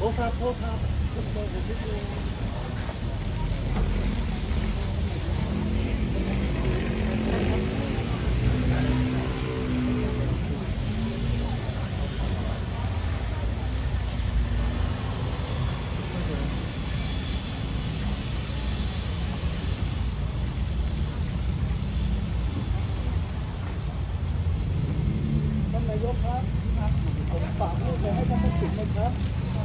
ทรศัพท์โทรศัพท์ ผมบอกผมนิดนึงท่านนายกครับฝากลูกไปให้ท่านทักษิณนะครับ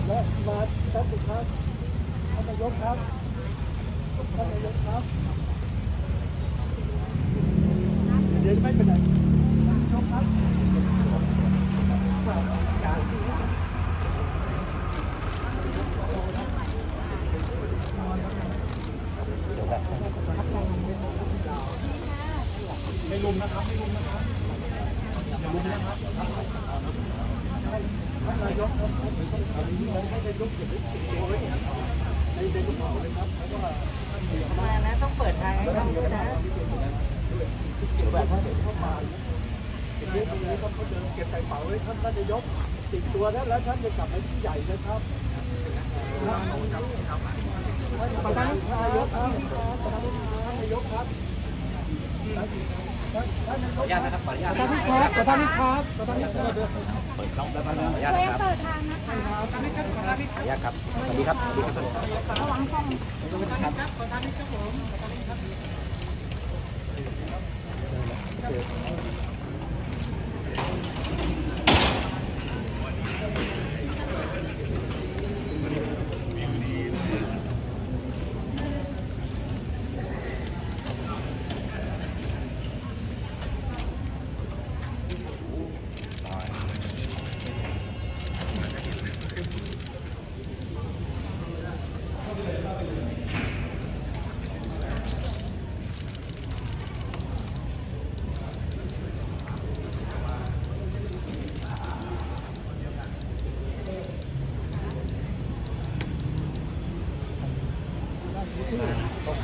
และมาท่านสุครับท่านนายกครับท่านนายกครับเดี๋ยวไม่เป็นไรท่านนายกครับไม่ลุมนะครับไม่ลุมนะครับ มานะต้องเปิดทางให้เขาด้วยนะเก็บแบบท่านเด็กเข้ามาเก็บเก็บใส่กระเป๋าไว้ครับท่านนายกติดตัวแล้วแล้วท่านจะกลับไปที่ใหญ่นะครับประธานนายกครับท่านนายกครับ ขออนุญาตนะครับขออนุญาตครับขออนุญาตครับขออนุญาตครับเปิดกลองแล้วนะขออนุญาตครับเปิดทางนะคะขออนุญาตครับสวัสดีครับสวัสดีครับระวังกล้องขออนุญาตครับขออนุญาตครับ